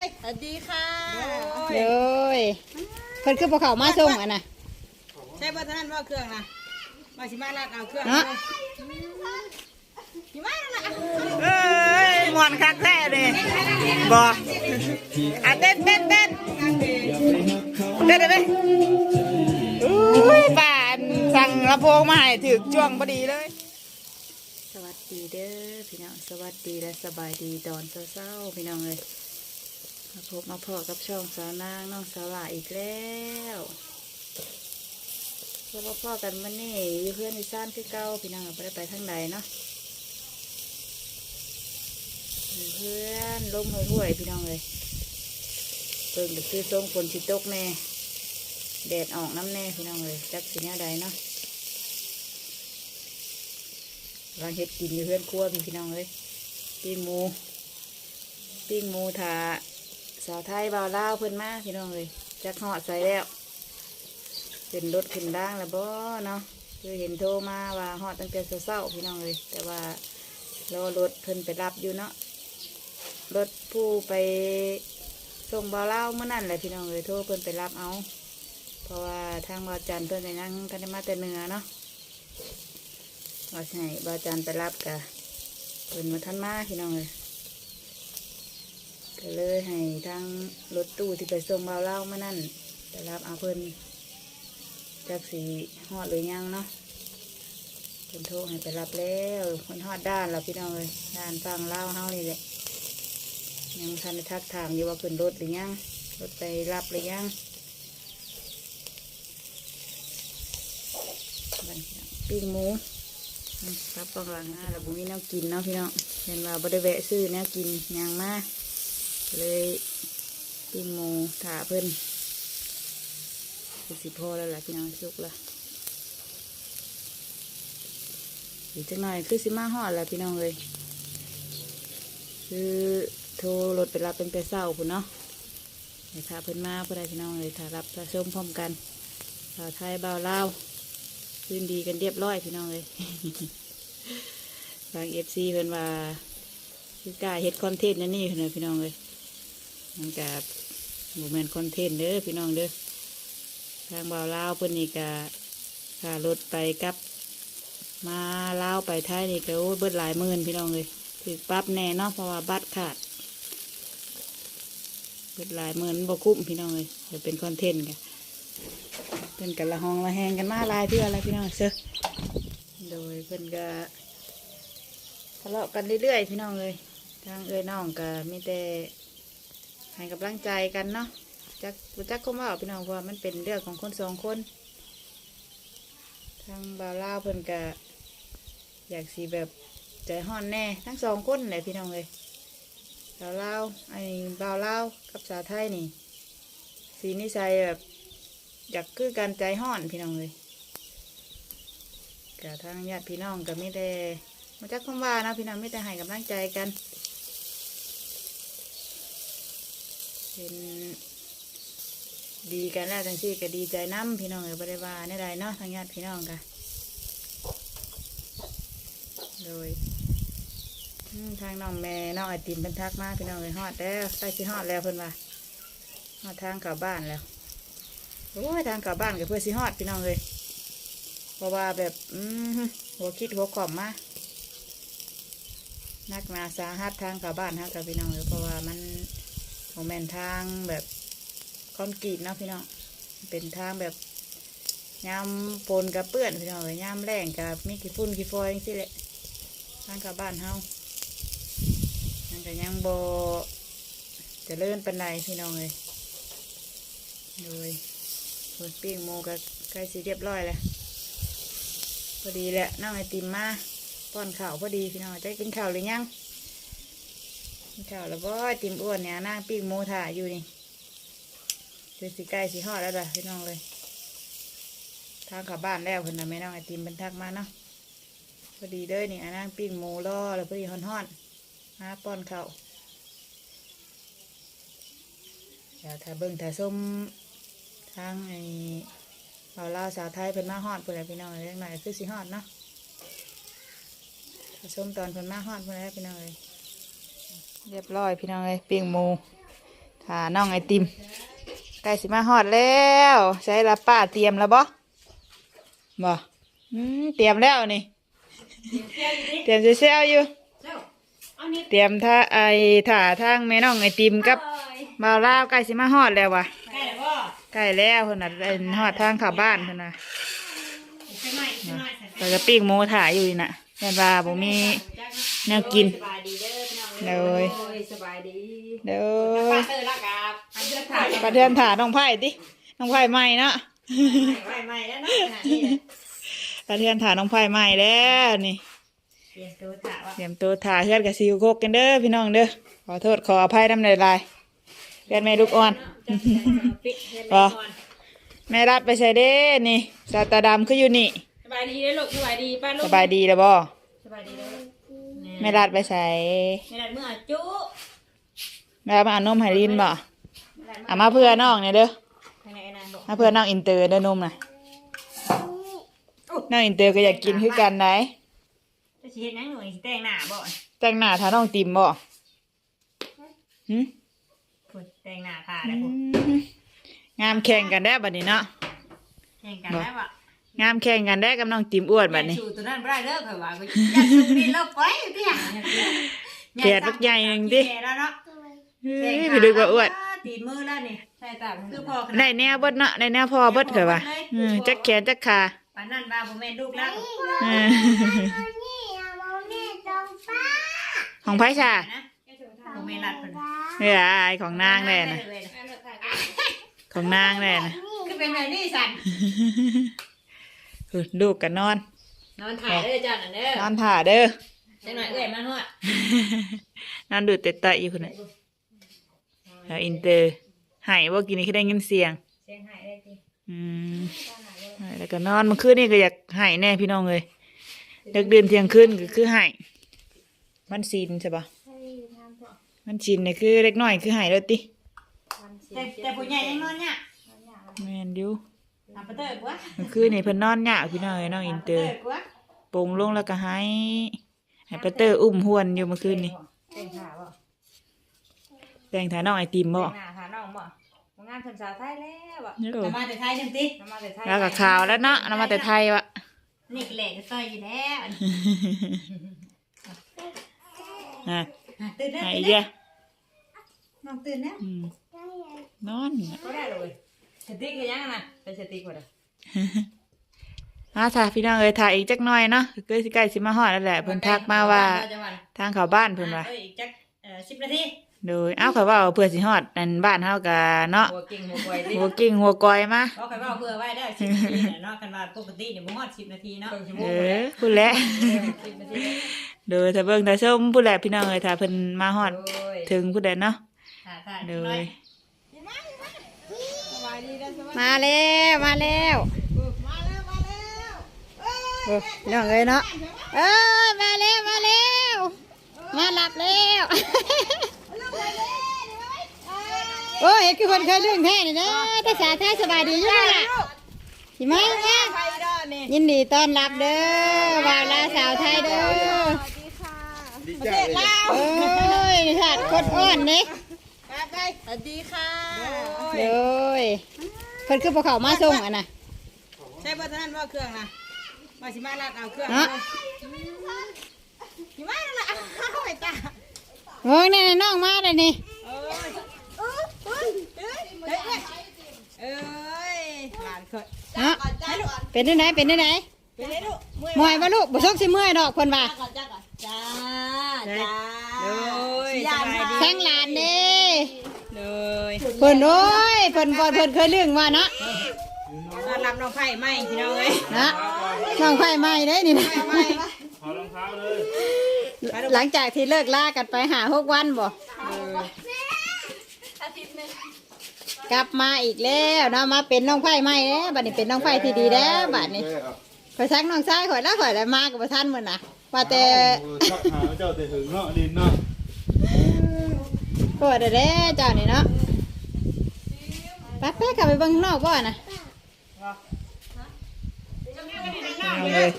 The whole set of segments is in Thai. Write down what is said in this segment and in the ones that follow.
สวัสดีค่ะเลยเพิ่นคือภูเขามาส่งอะนะใช่ป่ะท่านว่าเครื่องนะมาสิมาลาดเอาเครื่องเนาะสิมาแล้วนะเอ้ยมวนคักแท้เลยบอกอะเต้นเต้นเต้นเต้นได้ไหมอุ้ยป่านสั่งลำโพงมาให้ถึกจ้วงพอดีเลยสวัสดีเด้อพี่น้องสวัสดีและสบายดีตอนเช้าๆพี่น้องเลย มาพบมาพอกับช่องสาวนางน้องสาวหลาอีกแล้วเพบมาพ่อกันวันนี้อยู่เพื่อนที่ซ่านที่เก้าพี่น้องไม่ได้ไปทางใดเนาะอยู่เพื่อนลมห่วยๆพี่น้องเลยเพิ่งจะซื้อส้มฝนสิตกแน่แดดออกน้ำแน่พี่น้องเลยจักสิแน่ใดเนาะกำลังเฮ็ดกินอยู่เพื่อนครัวพี่น้องเลยปิ้งหมูปิ้งหมูถา สาวไทยบาวลาเพิ่นมากพี่น้องเลยจักหอดใส่แล้วเป็นรถขึ้นด่างแล้วบ่เนาะคือเห็นโทรมาว่าหอดตั้งแต่เช้าพี่น้องเลยแต่ว่ารอรถเพิ่นไปรับอยู่เนาะรถผู้ไปส่งบาวลาเมื่อนั้นแหละพี่น้องเลยโทรเพิ่นไปรับเอา เพราะว่าทางบาวจันเพิ่นไปนั่งกันได้มาแต่เหนือเนาะว่าใช่บาอาจารย์ไปรับกะเพิ่นมาทันมาพี่น้องเลย ก็เลยให้ทางรถตู้ที่ไปส่งเบาเล่ามานั่นไปรับเอาเพิ่นจากสีฮอดหรือยังเนาะเพิ่นโทรให้ไปรับแล้วเพิ่นฮอดด้านแล้วพี่น้องเลยด้านฟังเล่าเฮานี่แหละยังทันทักถามอยู่ว่าเพิ่นรถหรือยังรถไปรับหรือยังบัดนี้ปิ้งหมูครับกำลังหน้าแล้วบุมีแน้ำกินเนาะพี่น้องเห็นว่าบริเวะซื้อแนวกินยางมาก เลยปิ้งหมูถาเพิ่นสิพอแล้วล่ะพี่น้องสุกละอีกจังหน่อยคือสิมาหอดแล้วพี่น้องเลยคือโทรรถไปรับเป็นแต่เศร้าคุณเนาะเดี๋ยวถ้าเพิ่นมาเพื่อใดพี่น้องเลยถ้ารับถ้าชมพร้อมกันสาวไทยบ่าวลาวคืนดีกันเรียบร้อยพี่น้องเลยบางเอฟซีเพิ่นว่าคือกล้าเฮ็ดคอนเทนต์นั่นนี่เพิ่นพี่น้องเลย มันกับโมเมนต์คอนเทนต์เด้อพี่น้องเด้อทางบ่าวลาวเพิ่นนี่ก็ค่ารถไปกับ มาลาวไปไทยนี่ก็เบิดหลายหมื่นพี่น้องเลยถือปั๊บแน่เนาะเพราะว่าบัตรขาดเบิดหลายหมื่นบ่คุ้มพี่น้องเลยเดี๋ยวเป็นคอนเทนต์กันเป็นกันละห้องละแหงกันมาลายเพื่ออะไรพี่น้องเชื่อโดยเพิ่อนก็ทะเลาะกันเรื่อยๆพี่น้องเลยทางเอ้ยน้องก็มีแต่ ให้กำลังใจกันเนาะจักรจักก็มาเอาพี่น้องว่ามันเป็นเรื่องของคนสองคน ทางบ่าวลาวเพิ่นก็อยากสีแบบใจห้อนแน่ทั้งสองคนเลยพี่น้องเลยสาวลาวไอ้บ่าวลาวกับสาวไทยนี่ สีนิสัยแบบอยากคือการใจห้อนพี่น้องเลยกับทางญาติพี่น้องก็ไม่ได้มาจากคำว่านะพี่น้องไม่ได้ให้กำลังใจกัน เป็น ดีกันแล้วจังซี่ก็ดีใจน้ำพี่น้องเลยบริวาในใดเนาะทางญาติพี่น้องกันโดยทางน้องแม่น้องไอติมเป็นทักมากพี่น้องเลยฮอดแล้วใกล้สิฮอดแล้วเพิ่นว่าฮอดทางกลับบ้านแล้วโอ้ยทางกลับบ้านกับเพื่อสิฮอดพี่น้องเลยเพราะว่าแบบอืหัวคิดหัวขอมมานักหนาสาหัสทางกลับบ้านฮะกับพี่น้องเลยเพราะว่ามัน มเมนทางแบบคอนกรีตเนาะพี่น้องเป็นทางแบบยามปนกับเปื้อนพี่น้องเลยยามแรงกับมีกี่ฝุ่นกี่ฟอยสิแหละทางกับบ้านเฮานั่นก็ยังโบจะเลื่อนปันไดพี่น้องเลยโดยส่วนปิ้งหมูก็ใกล้สิเรียบร้อยแล้วพอดีแหละนั่งไอติมมาป้อนข้าวพอดีพี่น้องจะกินข้าวหรือยัง กินข้าวแล้วบ่ไอติมอ้วนเนี่ยนั่งปิ้งหมูถ่าอยู่นี่คือสิใกล้สิฮอดแล้วล่ะพี่น้องเลยทางขับบ้านแล้วเพิ่นน่ะแม่น้องไอติมเป็นทักมาเนาะพอดีเด้อนี่อันนั่งปิ้งหมูรอแล้วพอดีฮอนๆมาป้อนเขาเดี๋ยวถ้าเบิ่งถ้าส้มทางไอ้เราลาสาวไทยเพิ่นมาฮอดเพิ่นแหละพี่น้องเล็กหน่อยคือสิฮอดเนาะผสมตอนเพิ่นมาฮอดเพิ่นแหล้วพี่น้องเลย เรียบร้อยพี่น้องเลยปิ้งหมูหาน้องไอติมใกล้สิมาฮอดแล้ว ใช้ละป้าเตรียมแล้วบ่บ่อืมเตรียมแล้วนี่ เตรียมจะเซลอยู่ เตรียมท่าไอถ่าทางแม่น้องไอติมกับบ่าวลาวใกล้สิมาฮอดแล้ววะใกล้แล้วบ่แล้วเพิ่นน่ะเอิ้นฮอดทางข้าบ้านเพิ่นน่ะเราจะปิ้งหมูถ่ายอยู่นี่น่ะแม่นว่าบ่มีแนวกิน สบายดีเด้อพี่น้องเลยโอ้ยสบายดีเด้ป้าอเตอร์ละกับอันเดือดถ่ายประเทือนถ่าน้องไผ่ติน้องไผ่ใหม่เนาะใหม่ใหม่แล้วเนาะขนาดนี้เลยประเทือนถ่าน้องไผ่ใหม่แล้วนี่เปลี่ยนตัวถ่ายว่าเตรียมตัวถ่าเฮือนกับซิวโคกกันเด้อพี่น้องเด้อขอโทษขออภัยน้ำลายลายเพื่อนแม่ลูกอ่อนปิดเฮ็ดบ่เลยก่อนแม่รัดไปใส่เด้นี่สาตาดำคืออยู่นี่สบายดีเด้อลูกสบายดีป้าลูสกบายดีแล้วบ่สบายดีเด้อ แม่รัดไปใส่ไม่ได้เมื่อจุแม่มาเอานมให้ลินบ่เอามาเพื่อน้องเนี่ยเด้อภายในนางบอกมาเพื่อน้องอินเตอร์เด้อนมน่ะน้องอินเตอร์ก็อยากกินคือกันไหนจะสิเฮ็ดหยังหน่อยสิแต่งหน้าบ่แต่งหน้าทาน้องติมบ่หึพุ่นแต่งหน้าทาได้พุ่นงามแข่งกันได้บัดนี้เนาะ แข่งกันได้บ่ งามแข่งกันได้กับน้องติมอ้วนบัดนี้สู่ตัวนั้นบ่ได้เด้อข่อยว่าก็อยากสู่นี่เราไปติหยังแขนบักใหญ่หนึ่งดิแขนแล้วเนาะเฮ้ยไปดูว่าอ้วนตีนมือแล้วนี่ใช่ตาคือพอขนาได้ดแนวเบิดเนาะได้แนวพอเบิดเคยว่าอืมจักแขนจักขาปานนั้นว่าบ่แม่นลูกแล้วเออของไผ่ชานะบ่แม่นรัดเพิ่นเอ้ยอายของนางแน่นะของนางแน่นะคือเป็นแบบนี้สั่นเออ ลูกกันนอน นอนถ่ายเด้อจ้านั่นเด้อนอนถ่าเด้อจังหน่อยเอ้ยมาฮอดนอนดูดเตะตะอยู่คนน่ะแล้วอินเตอร์หายว่ากินนี่คือได้ยินเสียง เสียงหายได้ติอืมหายแล้วก็นอนเมื่อคืนนี่ก็อยากหายแน่พี่น้องเลยเด็กเดินเที่ยงคืนก็คือหายมันซีนใช่ปะมันชินเนี่ยคือเล็กน้อยคือหายแล้วติแต่แต่ผู้ใหญ่ยังนอนเนี่ย แมนอยู่ ทำปะเตอร์กว่าเมื่อคืนนี่เพิ่นนอนยากพี่น้องเอ้ยน้องอินเตอร์กว่าปลงลงแล้วก็หายให้ปาเตอร์อุ้มหวนอยู่เมื่อคืนนี่แต่งขาบ่แต่งถ่ายน้องไอติมบ่แต่งหน้าหาน้องบ่บ่งานเพิ่นสาวไทยแล้วบ่โอ้จะมาแต่ไทยจังติมาแต่ไทยแล้วก็ข่าวแล้วเนาะนำมาแต่ไทยวะนี่แหละก็ต่อยอยู่แล้วอะตื่นแล้วหายตื่นเยแล้วอะน้องตื่นแล้วอืมนอนน่ะก็ได้เลย สติกคือยังนะเป็นสติกว่าเด้ออ่าถ่ายพี่น้องเอ้ยถ่ายอีกจักหน่อยเนาะคือสิใกล้สิมาฮอดแล้วแหละเพิ่นทักมาว่าทางเข้าบ้านเพิ่นว่าเอ้ยอีกจักเอ่อ10นาทีโดยเอ้าเขาว่าเพื่อสิฮอดนั่นบ้านเฮาก็เนาะหัวกิ่งหัวกอยดิหัวกิ้งหัวกอยมาเพราะใครว่าเพื่อไว้ได้10นาทีเนาะกันว่าปกติเนี่ยบ่ฮอด10นาทีเนาะเออพูดแล้ว10นาทีโดยถ้าเบิ่งถ้าชมผู้แหละพี่น้องเอ้ยถ้าเพิ่นมาฮอดโอ้ยถึงผู้ใดเนาะ ค่ะค่ะโดน้อยย มาแล้วมาแล้วเออน้องเอ้ยเนาะเอ้ยมาแล้วมาแล้วมาหลับแล้วโอ้ยคือคนเคยเรื่องแท้นี่นะภาษาไทยสบายดีอยู่นั่นล่ะสิมาเนี่ยยินดีต้อนรับเด้อบ่าวลาสาวไทยเด้อประเทศลาวโอ้ยนี่ชาติคนอ้อนนี่ สวัสดีค่ะเด้อเพิ่นคือพวกเขามาส่งอะนะใช่บ่ท่านว่าเครื่องนะมาสิมาลาดเอาเครื่องเนาะ สิมาแล้วล่ะเอาไอ้ตาโอ้ยนี่ๆน้องมาเลยนี่เอ้ยเอ้ยเอ้ยเอ้ยเอ้ยเอ้ยหลานเคยเนาะเป็นได้ไหนเป็นได้ไหนไปเลยลูกเมื่อยมวยบ่ลูกบ่ซกสิเมื่อยดอกเพิ่นว่าก่อนจ้าก่อนจ้าจ้าเลยสบายดีทั้งหลานเด้เลย เพิ่นโอ้ยเพิ่นบ่เพิ่นเคยเรื่องว่าเนาะต้อนรับน้องไผ่ไหมพี่น้องเอ้ยนะน้องไฟใหม่เด้นี่นะไหมหลังจากที่เลิกลากันไปหาหกวันบ่กลับมาอีกแล้วเนาะมาเป็นน้องไฟใหม่แล้วบัดนี้เป็นน้องไฟที่ดีแล้วบัดนี้ข่อยซักน้องชายข่อยแล้วข่อยได้มากับบ่ทันมื้อน่ะว่าแต่ชักหาเจ้าแต่ถึงเนาะดินเนาะก็ได้เด้เจ้านี่เนาะ ไปไปกลับไปเบิ่งข้างนอกบ่น่ะเอาเลย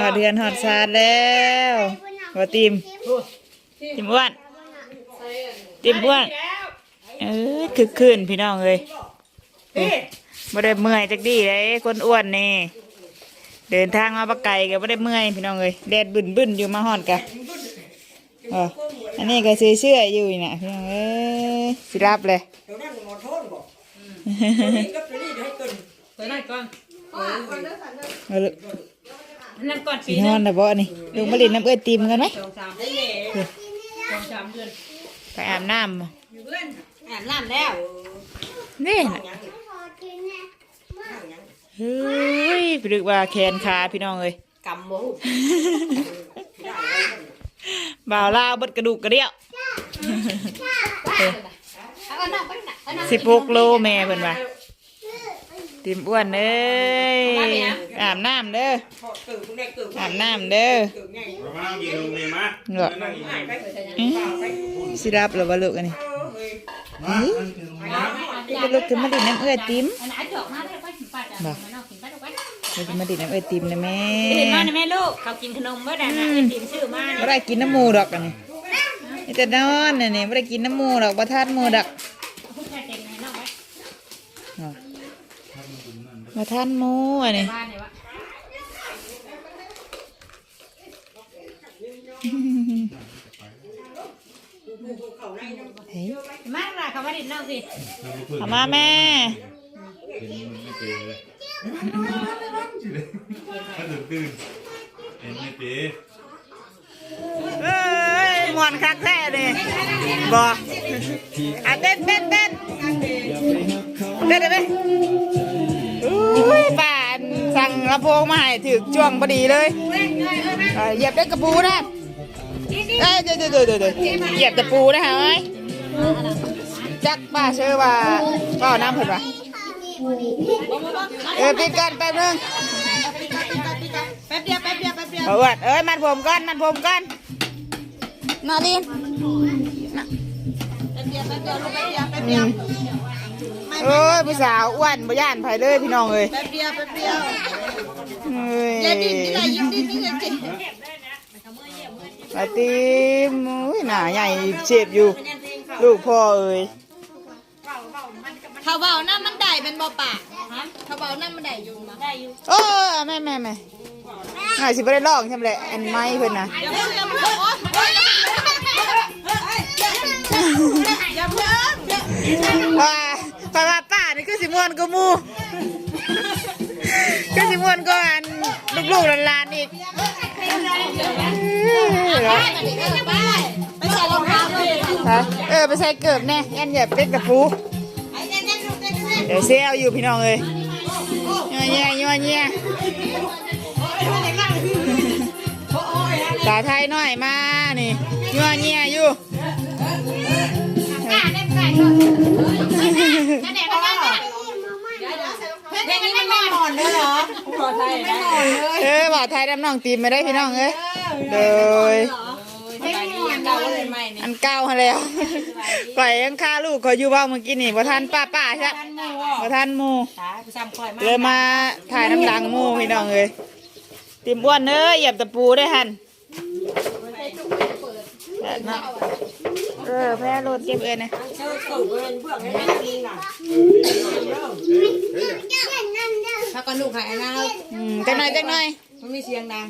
ฮอดเดือนฮอดชาติแล้วหัวติมติมอ้วนติมอ้วนเอ้ยคือคืนพี่น้องเลยไม่ได้เมื่อยจักดีเลยคนอ้วนนี่เดินทางมาปะไก่ก็ไม่ได้เมื่อยพี่น้องเลยแดดบึนบึนๆอยู่มาหอดกะอ๋ออันนี้ก็ซื้อเชื่ออยู่นี่นะพี่น้องเอ้ยสิรับเลย ตัวนั้นก่อนเอาลูกนั่นก่อนสีนอนนะบ่นี่ลงมาเลินน้ำเอ้ยตีมกันไหมสองสามได้แหล่สองสามเดือนไปอาบน้ำบ่อยู่เพื่อนอาบน้ำแล้วนี่น่ะเฮ้ยไปดึกว่าแขนขาพี่น้องเอ้ยกำโมบ่าวลาวเบดกระดูกกระเดี่ยว สิบหกโลแม่เพิ่นว่าติมอ้วนเอ้ยอาบน้ำเด้ออาบน้ำเด้อประมาณกี่โลเนี่ยมาเหรออื้อสิรับหรือว่าลูกอันนี้มาอันกี่โลเนี่ยนี่ก็ลูกขึ้นมาดินน้ำเอื้อติมอันไหนจอกมาได้ไปถึงป้าจ้ะมานอกกินไปถูกไหมลูกขึ้นมาดินน้ำเอื้อติมนะแม่เห็นมาในแม่ลูกเขากินขนมเมื่อใดนะไอติมชื่อมาไม่ได้กินน้ำหมูดอกอันนี้นี่แต่นอนนี่นี่ไม่ได้กินน้ำหมูดอกบ่ทานหมูดอก คุณชายเต็มในนอกไว้ บ่ทานหมูอันนี้บ้านเนี่ยวะเฮ้ยมาละเขามาดินนอกสิเอามาแม่เห็นมันไม่เจอเลยถ้าตื่นตื่นเห็นไม่เจอเอ้ยมวนคักแท้เลยบ่อะเต้นเต้นเต้นเต้นได้ไหม อุ้ยป่านสั่งลำโพงมาให้ถือจ้วงพอดีเลยเออเหยียบได้กระปูนะเอ้ยเดี๋ยวเดี๋ยวเดี๋ยวเดี๋ยวเหยียบตะปูนะฮะเอ้ยจักป้าเชื่อว่าก็เอาน้ำเผินว่าเออปิดกันแป๊บนึงแป๊บเดียวแป๊บเดียวแป๊บเดียวเอาเอิดเอ้ยมัดผมก่อนมัดผมก่อนมาดิแป๊บเดียวแป๊บเดียวลูกแป๊บเดียวแป๊บเดียว เอ้ยผู้สาวอ้วนบ่ย่านไผเลยพี่น้องเอ้ยแป๊บเดียวแป๊บเดียวเอ้ยอย่าดิ้นนี่แหละยิ้มดิ้นนี่เลยจิปาติมอุ้ยหน้าใหญ่เจ็บอยู่ ลูกพ่อเอ้ยถ้าเบาหน้ามันได้เป็นบ่ปากถ้าเบาหน้ามันได้อยู่มาได้อยู่โอ้ยแม่แม่แม่น่าสิบ่ได้ร้องใช่ไหมแหละอันไม้เพิ่นน่ะอย่าเพิ่งอย่า เพิ่งโอ๊ยอย่าเพิ่งว่าไปว่าป้านี่คือสิม่วนกูมูคือสิม่วนก็อันลูกๆหลานๆอีกเหรอไปใส่รองเท้าเลยฮะเออไปใส่เกิบแน่แอนอย่าเป็นกระปูไอ้แน่นๆลูกแน่นเดี๋ยวเซลอยู่พี่น้องเลยยัวเงี้ยยัวเงี้ยสาวไทยหน่อยมานี่ยัวเงี้ยอยู่ เพลงนี้มันไม่หมอนเลยเหรอขอไทยนะเออบ่าวไทยดำน้องตีมไม่ได้พี่น้องเอ้ยโดยไม่หมอนเลยใหม่นี่อันเก่าหั้นแล้วก่อยยังฆ่าลูกเขาอยู่บ้างเมื่อกี้นี่บ่ทันป้าป้าใช่บ่ทันหมูตาผู้ชายคอยมาเลยมาถ่ายน้ำหลังหมูพี่น้องเอ้ยติมอ้วนเอ้ยเหยียบตะปูได้หัน เออแพ้รถเก็บเอ้ยนะถ้าก็ลูกหายนะอืมจังหน่อยจังหน่อยมันมีเสียงดัง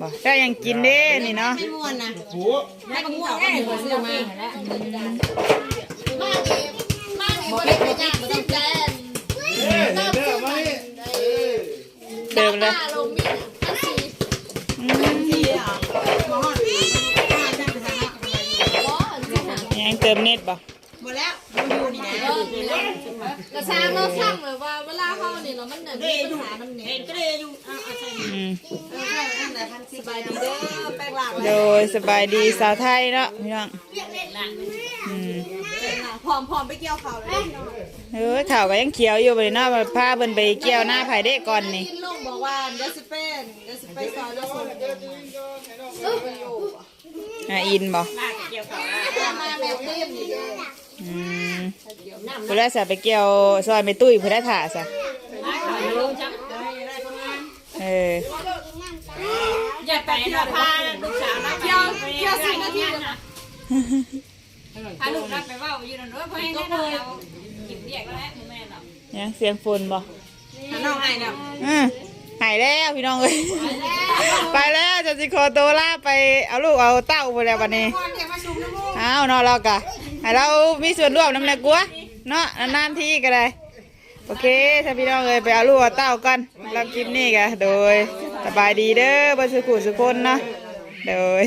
บ่เจ้ายังกินเด้นี่เนาะไม่ม่วนนะหัวไม่ก็ม่วนแน่หัวซื้อมาบอกเล็กไม่จ้าไม่ต้องแจ้งเติมเลย มเน็ตบ่หมดแล้วดูอยู่นี่นะกระซ้างเราช่างเลยว่าเวลาเข้าเนี่ยเรามันเหนื่อยมีปัญหาน้ำเนี่ยก็เลยอยู่อ่าใช่อืมสบายดีเด้อแป้งหลักโดยสบายดีสาวไทยเนาะพี่น้องอืมพร้อมพร้อมไปเกี่ยวเขาเลยเอ้ยข่าวก็ยังเขียวอยู่เลยเนาะพาเพิ่นไปเกี่ยวหน้าไผได้ก่อนนี่กินลุงบอกว่าเดี๋ยวสิเป็นเดี๋ยวสิไปซอยแล้วส่ง อะอินบ่เกี่ยวกับมาแมวเต็มนี่เด้ออืมเพิ่นแล้วสิไปเกี่ยวซอยไม่ตุ้ยเพิ่นได้ถ่าซะเอออย่าไปนะพาลูกสาวนะเกี่ยวเกี่ยวสินาทีนะพาลูกรับไปเว่าอยู่นั่นเด้อเพราะให้แน่นอนเรากินเรียกแล้วแหละแม่เราเนี่ยเสียงฝนบ่น้องให้นะอืม หายแล้วพี่น้องเอ้ยไปแล้วจะสิขอตัวลาไปเอาลูกเอาเต้าไปแล้ววันนี้อ้าวเนาะเรากะให้เรามีส่วนร่วมน้ำหนักกัวเนาะนานๆทีก็ได้โอเคถ้าพี่น้องเอ้ยไปเอาลูกเอาเต้ากันรับคลิปนี้กะโดยสบายดีเด้อเบรสุขุสุคนเนาะโดย